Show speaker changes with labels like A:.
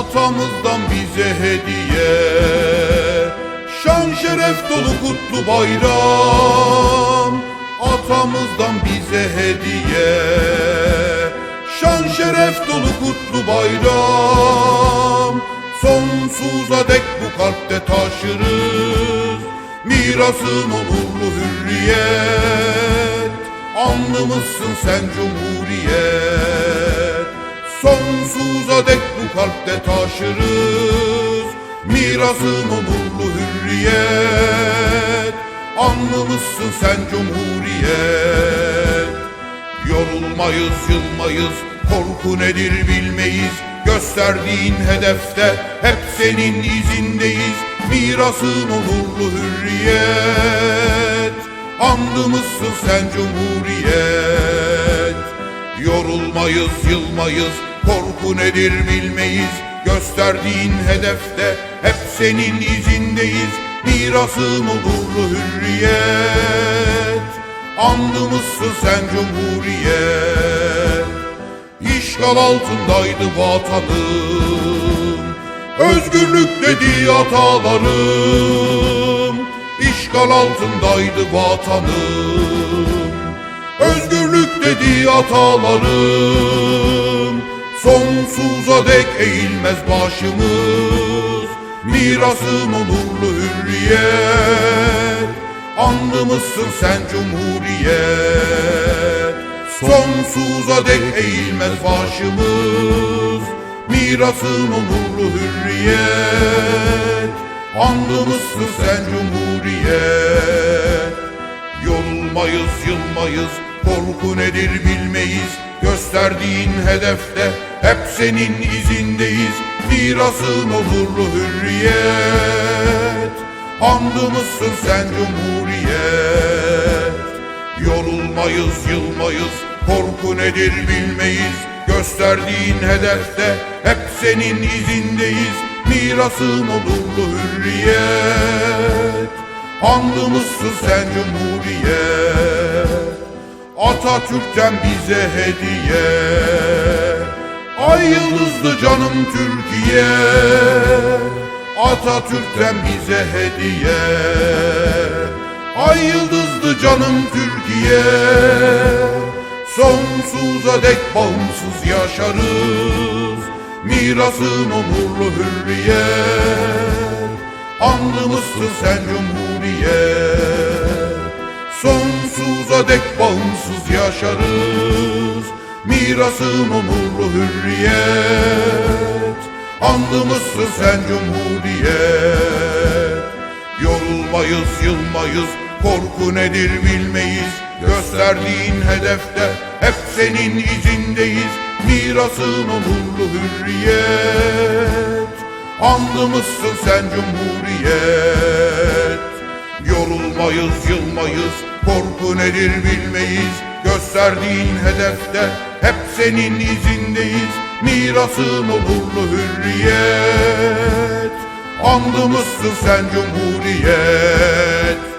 A: Atamızdan bize hediye. Şan şeref dolu kutlu bayram. Atamızdan bize hediye. Şan şeref dolu kutlu bayram. Sonsuza dek bu kalpte taşırız. Mirasın onurlu hürriyet. Anlımızsın sen cumhuriyet Sonsuza dek bu kalpte taşırız. Mirasın onurlu hürriyet. Anlımızsın sen cumhuriyet. Yorulmayız, yılmayız, korku nedir bilmeyiz. Gösterdiğin hedefte hep senin izindeyiz. Mirasın onurlu hürriyet. Andımızsın sen cumhuriyet. Yorulmayız, yılmayız, korku nedir bilmeyiz. Gösterdiğin hedefte hep senin izindeyiz. Mirasın onurlu hürriyet? Andımızsın sen cumhuriyet? İşgal altındaydı vatanım Özgürlük dedi atalarım. İşgal altındaydı vatanım Özgürlük dedi atalarım Sonsuza dek eğilmez başımız. Mirasın onurlu hürriyet. Andımızsın sen cumhuriyet. Sonsuza dek eğilmez başımız. Mirasın onurlu hürriyet. Andımızsın sen cumhuriyet. Yorulmayız, yılmayız, korku nedir bilmeyiz Gösterdiğin hedefte hep senin izindeyiz. Mirasın onurlu hürriyet? Andımızsın sen cumhuriyet? Yorulmayız, yılmayız, korku nedir bilmeyiz. Gösterdiğin hedefte hep senin izindeyiz. Mirasın onurlu hürriyet? Andımızsın sen cumhuriyet Atatürk'ten bize hediye. Ay yıldızlı canım Türkiye. Atatürk'ten bize hediye. Ay yıldızlı canım Türkiye. Sonsuza dek bağımsız yaşarız. Mirasın onurlu hürriyet Andımızsın sen cumhuriyet Dek bağımsız yaşarız. Mirasın onurlu hürriyet. Andımızsın sen cumhuriyet. Yorulmayız, yılmayız, korku nedir bilmeyiz. Gösterdiğin hedefte hep senin izindeyiz. Mirasın onurlu hürriyet. Andımızsın sen cumhuriyet Yorulmayız, yılmayız, korku nedir bilmeyiz. Gösterdiğin hedefte hep senin izindeyiz. Mirasın onurlu hürriyet? Andımızsın sen cumhuriyet